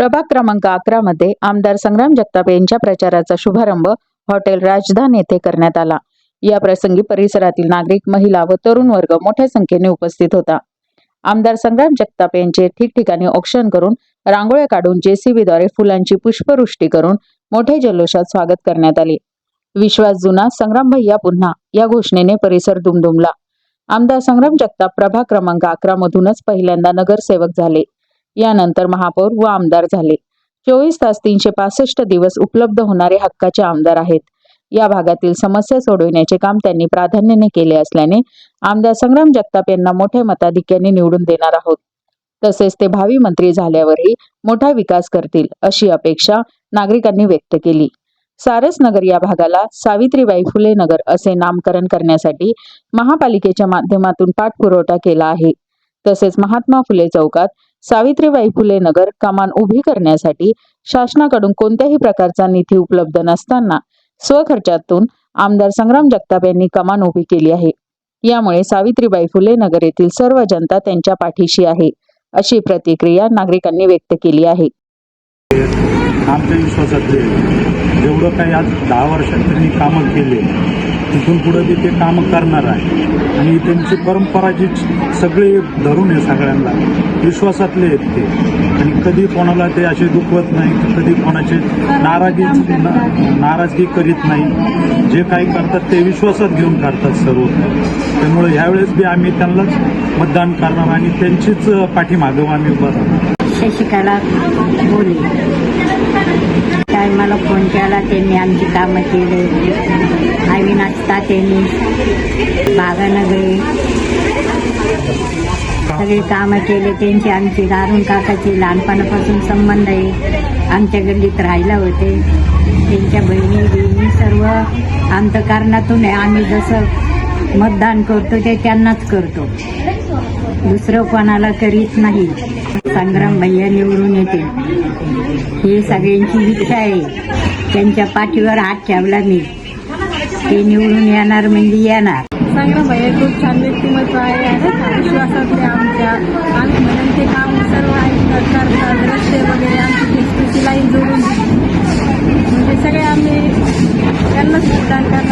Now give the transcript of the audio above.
प्रभाग क्रमांक अकरा मध्ये आमदार संग्राम जगताप यांच्या प्रचाराचा शुभारंभ हॉटेल राजधान येथे करण्यात आला. या प्रसंगी परिसरातील नागरिक महिला व तरुण वर्ग मोठ्या संख्येने उपस्थित होता. आमदार संग्राम जगताप यांचे ठिकठिकाणी औक्षण करून रांगोळ्या काढून जेसीबीद्वारे फुलांची पुष्पवृष्टी करून मोठे जल्लोषात स्वागत करण्यात आले. विश्वास जुना संग्राम भैया पुन्हा या घोषणेने परिसर दुमदुमला. आमदार संग्राम जगताप प्रभाग क्रमांक अकरा मधूनच पहिल्यांदा नगरसेवक झाले. यानंतर महापौर व आमदार झाले. चोवीस तास तीनशे पासष्ट दिवस उपलब्ध होणारे हक्काचे आमदार आहेत. या भागातील समस्या सोडविण्याचे काम त्यांनी प्राधान्याने केले असल्याने आमदार संग्राम जगताप यांना मोठ्या मताधिक्याने निवडून देणार आहोत. तसेच ते भावी मंत्री झाल्यावरही मोठा विकास करतील अशी अपेक्षा नागरिकांनी व्यक्त केली. सारस नगर या भागाला सावित्रीबाई फुले नगर असे नामकरण करण्यासाठी महापालिकेच्या माध्यमातून पाठपुरवठा केला आहे. तसेच महात्मा फुले चौकात सावित्रीबाई फुले नगर कमान उभी करण्यासाठी शासनाकडून कोणत्याही प्रकारचा निधी उपलब्ध नसताना स्वखर्चातून आमदार संग्राम जगताप यांनी कमान उभी केली आहे. यामुळे सावित्रीबाई फुले नगर येथील सर्व जनता त्यांच्या पाठीशी आहे अशी प्रतिक्रिया नागरिकांनी व्यक्त केली आहे. आमच्या विश्वासातले जेवढं काही आज दहा वर्षात त्यांनी कामं केले तिथून पुढं बी ते कामं करणार आहे. आणि त्यांची परंपरा जी सगळे धरून आहे सगळ्यांना विश्वासातले आहेत ते. आणि कधी कोणाला ते असे दुखवत नाही कधी कोणाचे नाराजी नाराजगी करीत नाही. जे काही करतात ते विश्वासात घेऊन करतात सर्व. त्यामुळे ह्यावेळेस बी आम्ही त्यांनाच मतदान करणार आणि त्यांचीच पाठीमागं आम्ही उभं राहणार. शशिकला बोले आम्हाला मला फोन केला त्यांनी आमची कामं केले. अविनाश त्यांनी बागानगरे सगळी कामं केले. त्यांची आमची दारुण काकाची लहानपणापासून संबंध आहे. आमच्या गल्लीत राहायला होते. त्यांच्या बहिणी बहिणी सर्व अंतकारणातून आहे. आम्ही जसं मतदान करतो ते त्यांनाच करतो. दुसरं कोणाला करीत नाही. संग्राम भैया निवडून येते ही सगळ्यांची इच्छा आहे. त्यांच्या पाठीवर हात ठेवला मी. ते निवडून येणार म्हणजे येणार. संग्राम भैया खूप छान व्यक्तिमत्व आहे आणि विश्वासातले आमच्या आम्ही म्हणून ते काम सर्व ऐकतात करतात रस्ते वगैरे आमची संस्कृतीलाही जोडून म्हणजे सगळे आम्ही त्यांनाच मतदान करणार